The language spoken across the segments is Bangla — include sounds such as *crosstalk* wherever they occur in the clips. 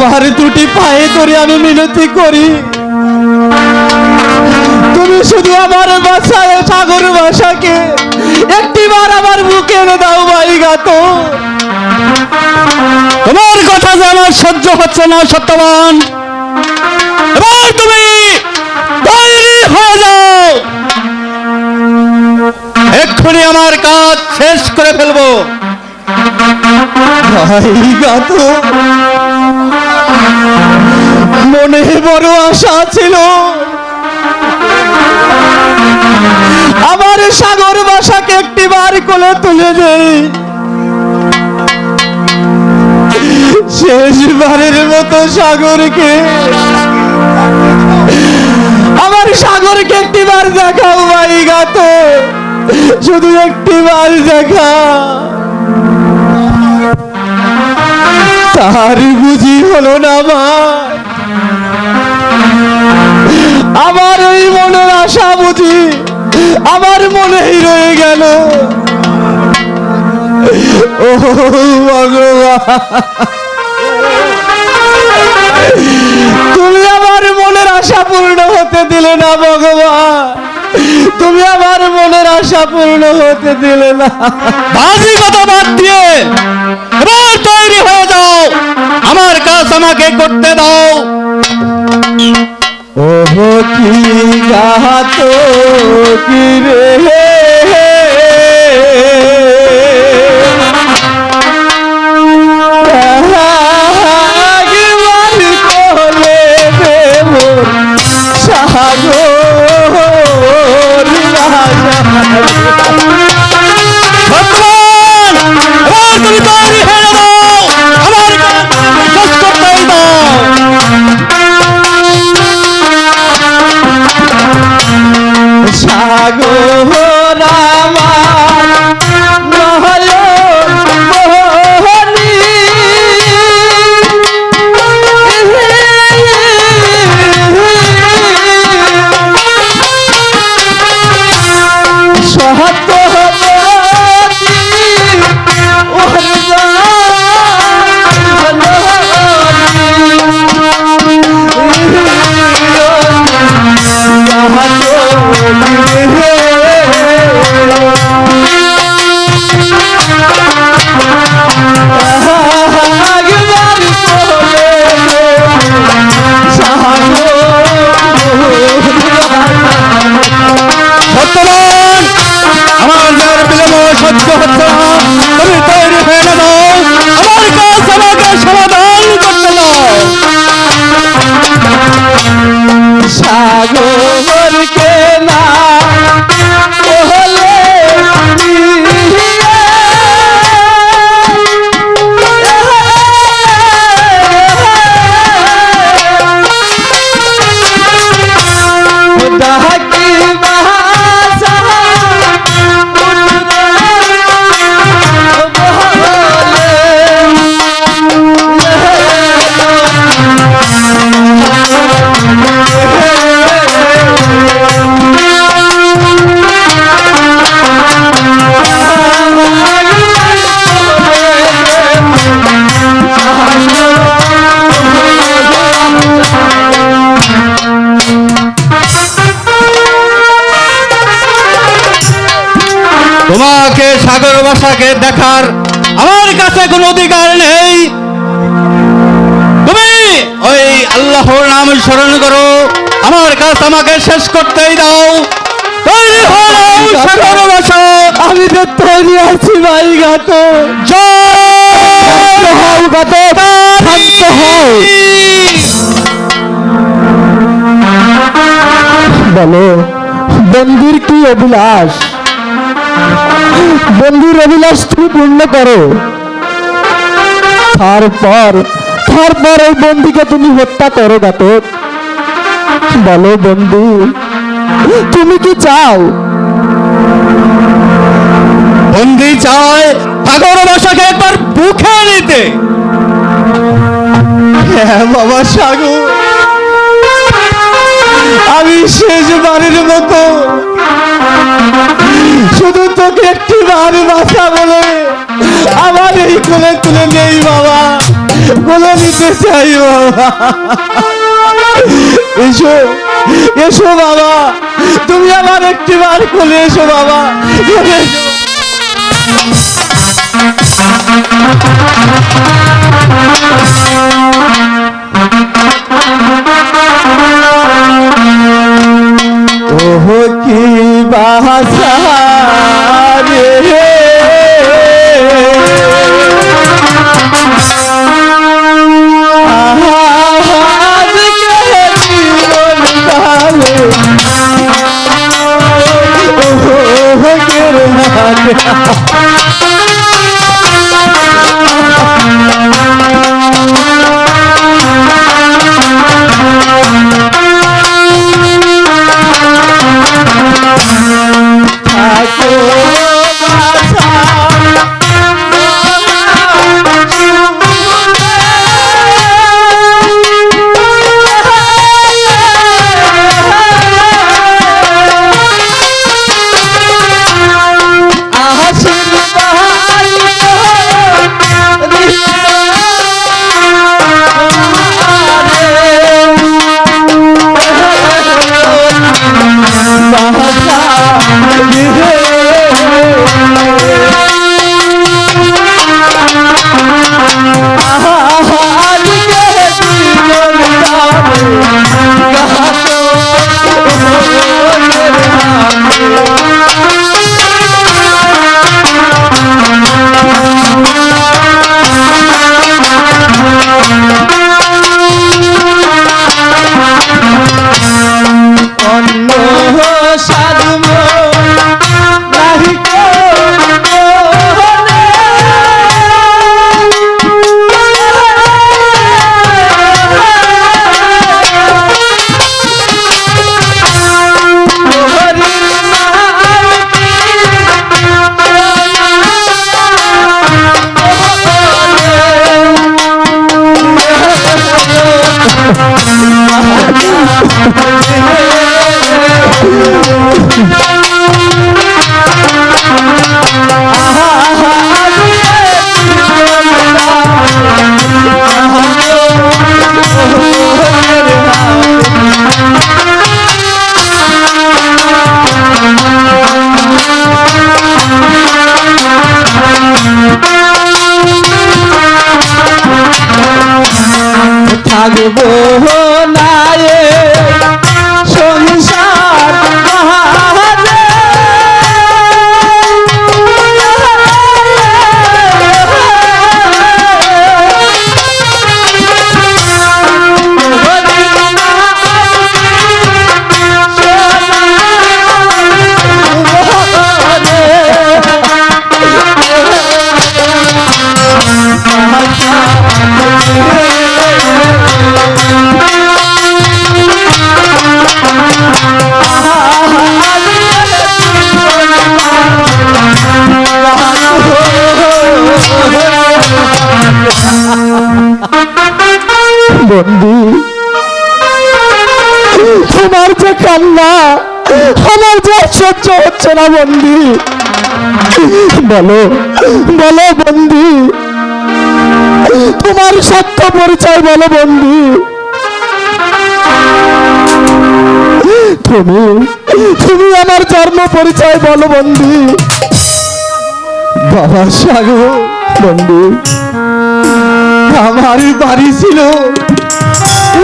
তোমার দুটি পায়ে ধরে আমি মিনতি করি। তুমি শুধু আমার বাসায় সাগর বাসাকে একটিবার আমার বুকে এনে দাও ভাই গাতো তোমার কথা যে আমার সহ্য হচ্ছে না, সত্যবান। এবার তুমি তৈরি হয়ে যাও। এক্ষুনি আমার কাজ শেষ করে ফেলব। ভাই গাতো মনে বড় আশা ছিল। আমার সাগর বাসাকে একটি বার কোলে তুলে দেই। শেষবারের মতো সাগরকে। আমার সাগরকে একটি বার দেখাও ভাই গাতো। শুধু একটি বার দেখা। তার বুঝি হলো না আমার। আমার ওই মনের আশা বুঝি, আমার মনেই রয়ে গেল। ও তুমি আমার মনের আশা পূর্ণ হতে দিলে না ভগবান। তুমি আমার মনের আশা পূর্ণ হতে দিলে না। বাদ দিয়ে তৈরি হয়ে আমাকে করতে দাও। ও কি কি রে? সাগর ভাষাকে দেখার আমার কাছে কোনো অধিকার নেই। তুমি ওই আল্লাহর নাম স্মরণ করো। আমার কাজ আমাকে শেষ করতেই দাও। আমি তো তৈরি আছি ভাই গাত হও গাত শান্ত হও। বলো বন্দির কি অভিলাষ? বন্দির অভিলাষ তুমি পূর্ণ করো। তারপর তারপর ওই বন্দিকে তুমি হত্যা করো গাতক বলো বন্ধু তুমি কি চাও? বন্দি চায় সাগর ভাষাকে একবার বুকে নিতে। হ্যাঁ বাবা সাগর আমি শেষবারের মতো শুধু তোকে একটি বার বাসা বলে। আমার এই কোলে তুলে নেই বাবা। কোলে নিতে চাই বাবা। এসো বাবা। তুমি আমার একটি বার কোলে এসো বাবা। ওহ, কি বাসা। chao. *laughs* হচ্ছে না বন্ধু বলো বলো বন্ধু তোমার সত্য পরিচয় বলো বন্ধু তুমি তুমি আমার জন্ম পরিচয় বলো বন্ধু বাবা সাগর বন্ধু আমার বাড়ি ছিল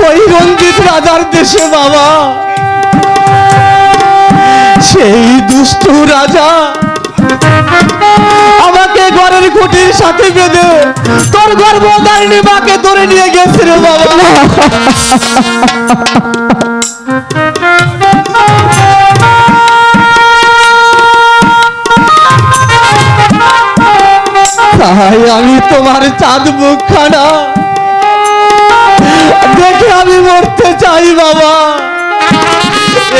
ওই রঞ্জিত রাজার দেশে, বাবা। সেই দুষ্টু রাজা আমাকে ঘরের খুঁটির সাথে বেঁধে তোর গর্ভধারিণী মাকে ধরে নিয়ে গেছে রে বাবা। তাই আমি তোমার চাঁদ মুখখানা দেখে আমি মরতে চাই, বাবা।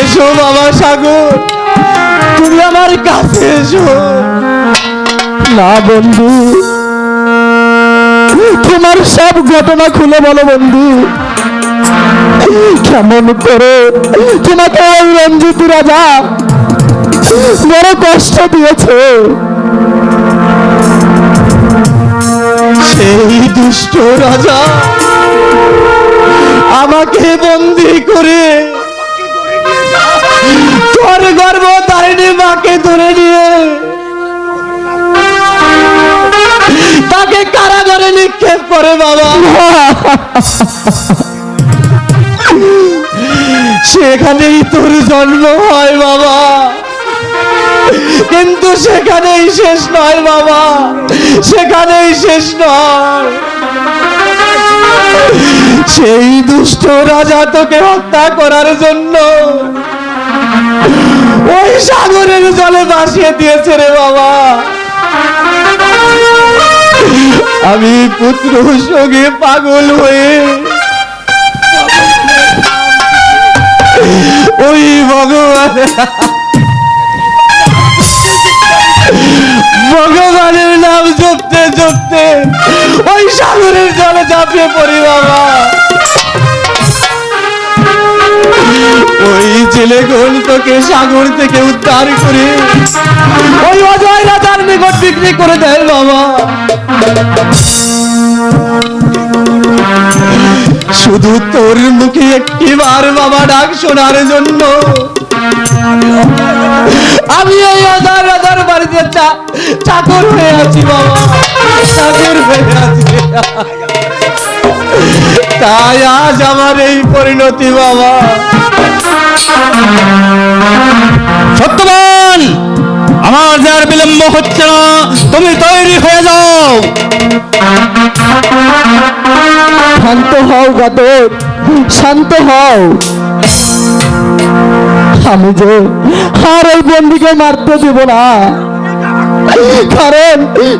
এসো বাবা সাগর, তুমি আমার কাছে এসো। না বন্ধু, তোমার সব ঘটনা খুলে বলো বন্ধু। কেমন করে তোমাকে ওই রঞ্জিত রাজা বড় কষ্ট দিয়েছে। সেই দুষ্ট রাজা আমাকে বন্দি করে তোর গর্ব তারিণী মাকে ধরে নিয়ে। তাকে কারাগারে নিক্ষেপ করে বাবা। সেখানেই তোর জন্ম হয় বাবা। কিন্তু সেখানেই শেষ নয় বাবা। সেখানেই শেষ নয়। সেই দুষ্ট রাজা তোকে হত্যা করার জন্য ওই সাগরের জলে ভাসিয়ে দিয়েছে রে বাবা। আমি পুত্র সঙ্গে পাগল হয়ে ওই ভগবান ভগবানের নাম জপতে জপতে ওই সাগরের জলে ঝাঁপিয়ে পড়ি বাবা। ওই ছেলেগুন তোকে সাগর থেকে উদ্ধার করে। ওই অজয় রাজার নিকট বিক্রি করে দেয় বাবা। শুধু তোর মুখে একটি বার বাবা ডাক শোনার জন্য। আমি এই আধার রাজার বাড়িতে চাকর হয়ে আছি বাবা। চাকর হয়ে আছি। তাই আজ আমার এই পরিণতি বাবা। সত্যবান আমার যে আর বিলম্ব হচ্ছে না তুমি তৈরি হয়ে যাও। শান্ত হও গাদর শান্ত হও। আমি যে আর ওই বন্দিকে মারতে দিব না কারণ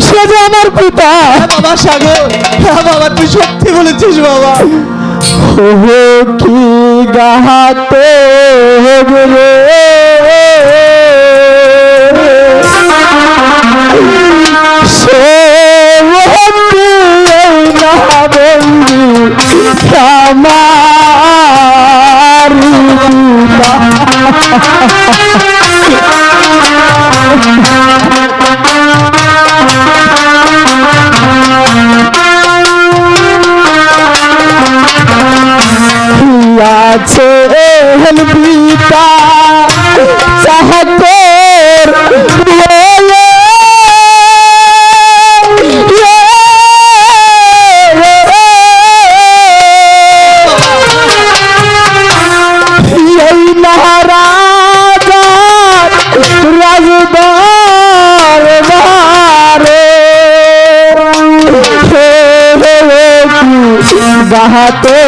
সে যে আমার পিতা। বাবা সাগর হ্যাঁ বাবা তুই সত্যি বলেছিস বাবা। ও কি গাহাতে রে? আমার গাহাতে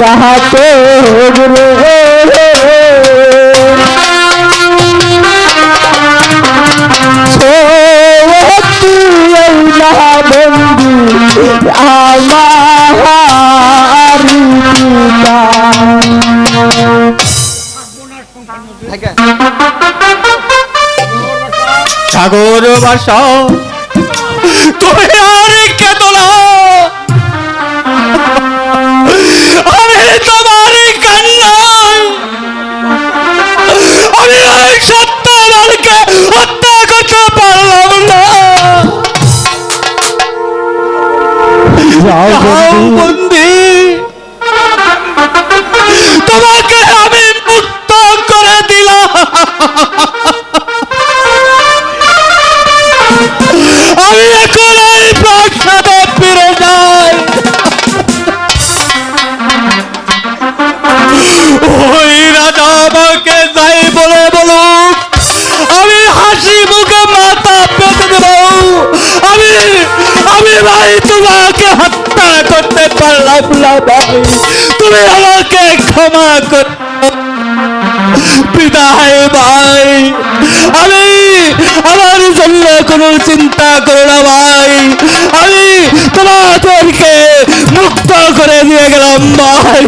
গাহাতে রে বন্ধু আমার পিতা সাগর বাসা পারলাম না। তোমাকে তোমাকে হত্যা করতে পারলাম না ভাই। তুমি আমাকে ক্ষমা কর। বিদায় ভাই। আমি আমার জন্য কোনো চিন্তা করো না ভাই। আমি তোমাদেরকে মুক্ত করে দিয়ে গেলাম ভাই।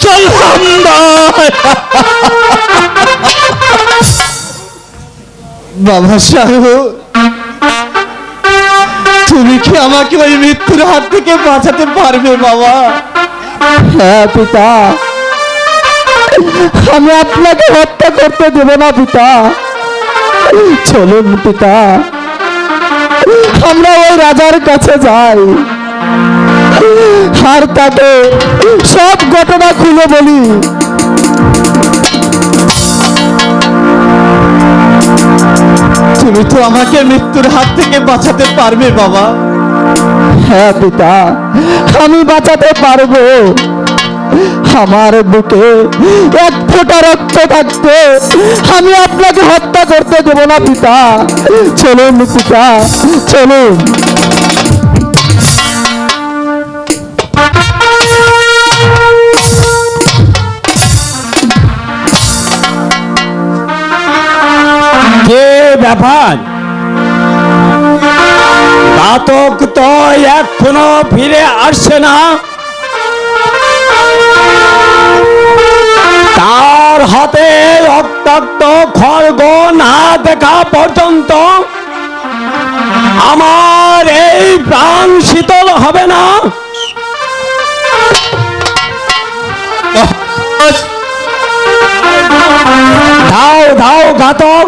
চললাম ভাই। বাবা সাহেব। কি আমাকে ওই মৃত্যুর হাত থেকে বাঁচাতে পারবে, বাবা? হ্যাঁ পিতা। আমি আপনাকে হত্যা করতে দেব না, পিতা। চলুন, পিতা। আমরা ওই রাজার কাছে যাই। আর তাকে সব ঘটনা খুলে বলি। তুমি তো আমাকে মৃত্যুর হাত থেকে বাঁচাতে পারবে, বাবা। হ্যাঁ পিতা, আমি বাঁচাতে পারব। আমার বুকে এক ফোঁটা রক্ত থাকতে আমি আপনাকে হত্যা করতে দেব না, পিতা। চলুন পিতা, চলুন। ব্যাপার ঘাতক তো এখনও ফিরে আসছে না। তার হাতে রক্তাক্ত খড়গ না দেখা পর্যন্ত আমার এই প্রাণ শীতল হবে না। ধাও ধাও, ঘাতক।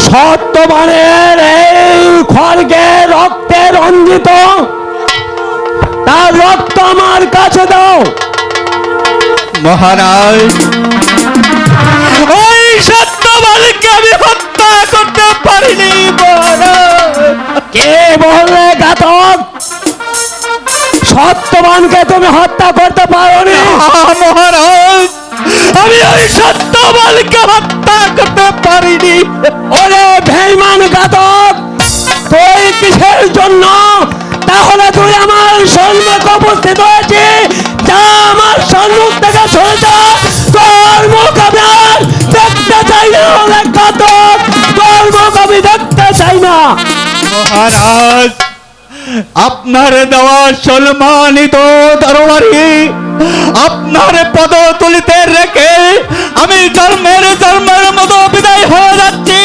সত্যবানের এই খড়গে রক্তে রঞ্জিত। তার রক্ত আমার কাছে দাও। মহারাজ ওই সত্যবানকে আমি হত্যা করতে পারিনি কে বললে ঘাতক? সত্যবানকে তুমি হত্যা করতে পারো পারোনি মহারাজ আমি ওই সত্যবানকে হত্যা করতে পারিনি। ওরে ভেইমান ঘাতক তুই কিসের জন্য? তাহলে তুই আমার সম্মুখ উপস্থিত হয়েছে। যা আমার সম্মুখ থেকে সরে যা তোর মুখ আমি আর দেখতে চাই না ওরে ঘাতক তোর মুখ আমি দেখতে চাই না। মহারাজ, আপনার দেওয়া সম্মানিত দরবারি আপনার পদ তুলিতে রেখে আমি জন্মের জন্মের মতো বিদায় হয়ে যাচ্ছি।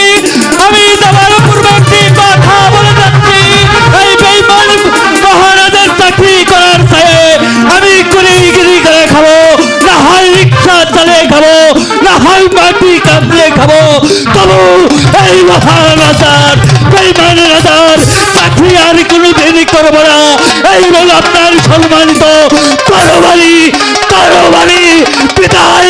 আমি যাওয়ার পূর্বে একটি কথা বলে যাচ্ছি। এই বেইমান মহারাজের চাকরি করার চেয়ে আমি কুড়িগিরি করে খাব, না হয় রিক্সা চালিয়ে খাব, না হয় মাটি কামড়ে খাব। তবু এই মহারাজার বেইমান রাজার চাকরি আর কোনো দেরি করব না। এই হল আপনার সম্মানিত তরবারি তরবারি পিতাই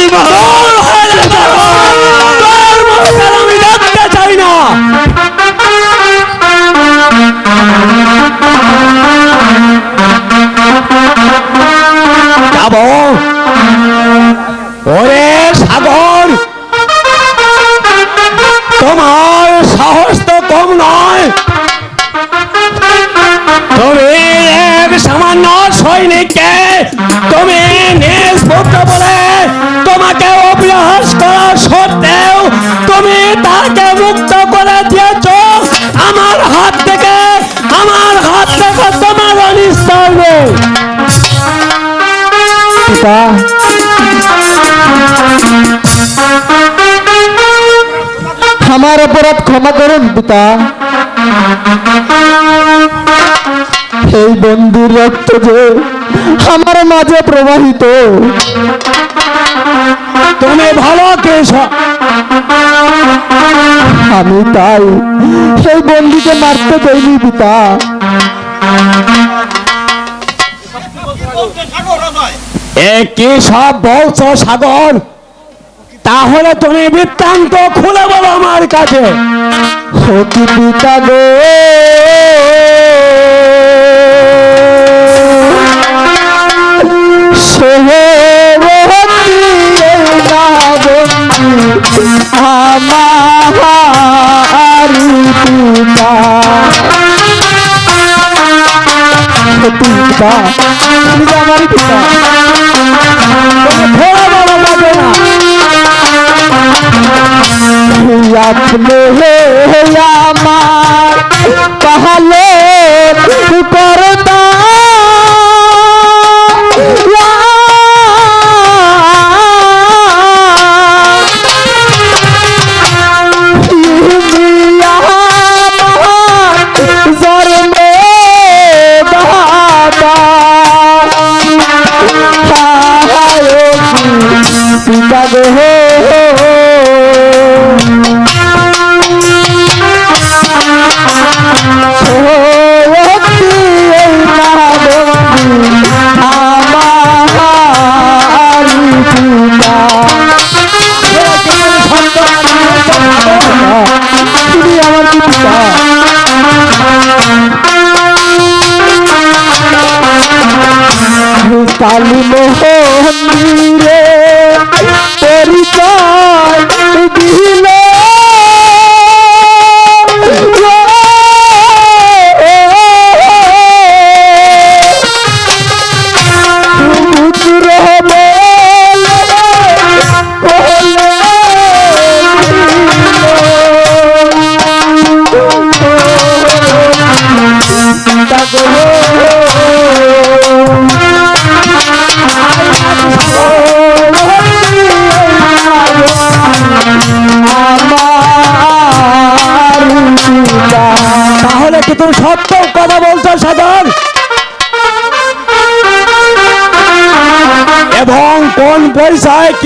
যাব। ওরে অপরাধ ক্ষমা করুন, পিতা। এই বন্ধুর রক্ত যে আমার মাঝে প্রবাহিত। তুমি ভালো কেশ আমি তাই সেই বন্ধুকে মারতে চাইনি পিতা। এ কি সব বলছো, সাগর? তাহলে তুমি বৃত্তান্ত খুলে বলো আমার কাছে। সতী পিতা গো। আমার পিতা। আমার পিতা। আপনে আমার পাহলে করতা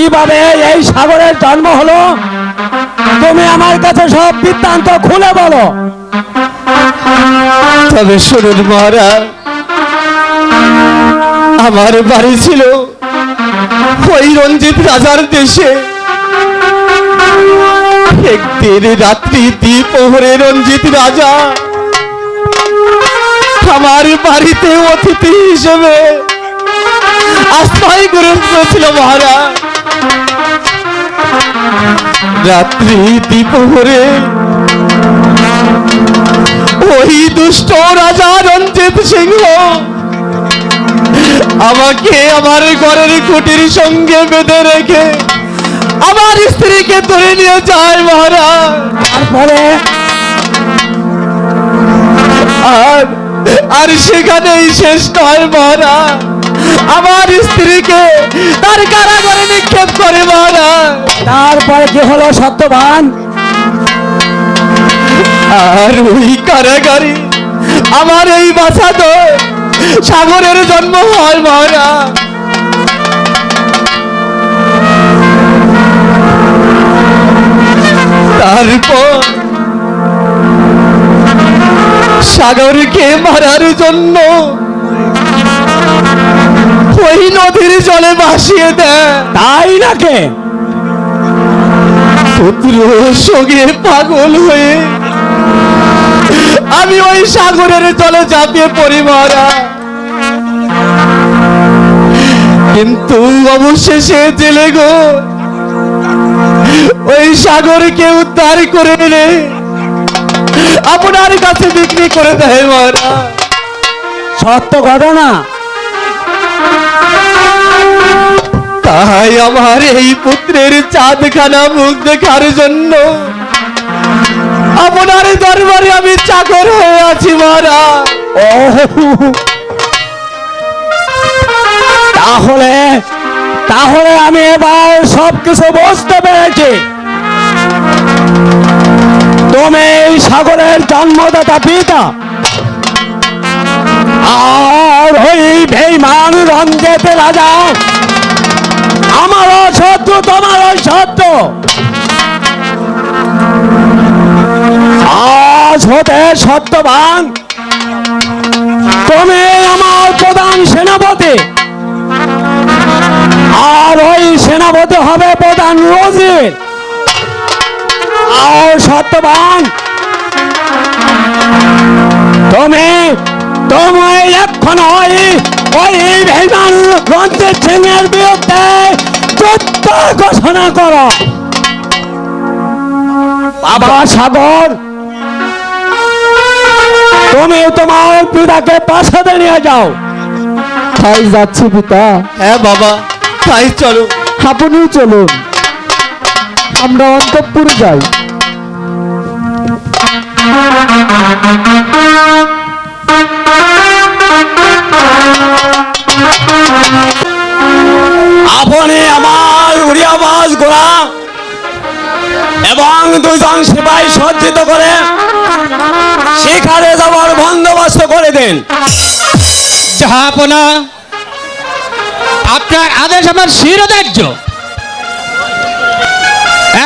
কীভাবে এই সাগরের জন্ম হলো? তুমি আমার কাছে সব বৃত্তান্ত খুলে বলো। তবে শুনুন মহারাজ, আমার বাড়ি ছিল ওই রঞ্জিত রাজার দেশে। একদিন রাত্রি দ্বিপ্রহরে রঞ্জিত রাজা আমার বাড়িতে অতিথি হিসেবে আশ্রয় গ্রহণ করেছিল মহারাজ। রাত্রি দ্বিপ্রহরে ওই দুষ্ট রাজা রঞ্জিত সিংহ আমাকে আমার ঘরের কুটির সঙ্গে বেঁধে রেখে আমার স্ত্রীকে ধরে নিয়ে যায় মহারাজ। তারপরে? আর আর সেখানেই শেষ নয় মহারাজ। আমার স্ত্রীকে তার কারাগারে নিক্ষেপ করে মহারাজ তারপরে কি হলো সত্যবান? আর ওই কারাগারে আমার এই বাসা তো সাগরের জন্ম হয় মহারাজ তারপর সাগরকে মারার জন্য ওই নদীর জলে ভাসিয়ে দেয়। তাই নাকি? সঙ্গে পাগল হয়ে আমি ওই সাগরের জলে ঝাঁপিয়ে পড়ি মারা কিন্তু অবশেষে জেলে গো ওই সাগরকে উদ্ধার করে এনে আপনার কাছে বিক্রি করে দেয় মারা সত্য ঘটনা। তাই আমার এই পুত্রের চাঁদখানা মুখ দেখার জন্য। আপনার দরবারে আমি চাকর হয়ে আছি মারা তাহলে তাহলে আমি এবার সব কিছু বুঝতে পেরেছি। তুমি সাগরের জন্মদাতা পিতা আর ওই বেইমান রঞ্জিত রাজা। আমারও শত্রু, তোমারও শত্রু। আজ হতে সত্যবান। তুমি আমার প্রধান সেনাপতি। আর ওই সেনাপতি হবে প্রধান রোজির আর সত্যবান। তুমি তুমি এখন ওই ওই বেইমান রঞ্জিত সিং এর বিরুদ্ধে যুদ্ধ ঘোষণা করো। বাবা সাগর তুমি তোমার পিতাকে পাশাতে নিয়ে যাও। তাই যাচ্ছি পিতা। হ্যাঁ বাবা তাই চলো। আপনিও চলুন। আমরা অন্তঃপুর যাই। দুজন সিপাহী সজ্জিত করে শিকারে যাওয়ার বন্দোবস্ত করে দেন। জাহাপনা আপনার আদেশ আমার শিরোধার্য।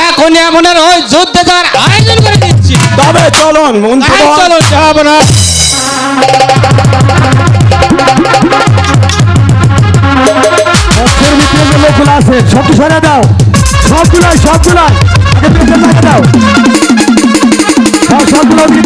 এখনই আপনার ওই যুদ্ধে যাওয়ার আয়োজন করে দিচ্ছি। তবে চলুন মন্ত্রী এই চলো জাহাপনা আছে সব সরে দাও। সবগুলাই আগে পেছন লাগে দাও সব সবগুলো দাও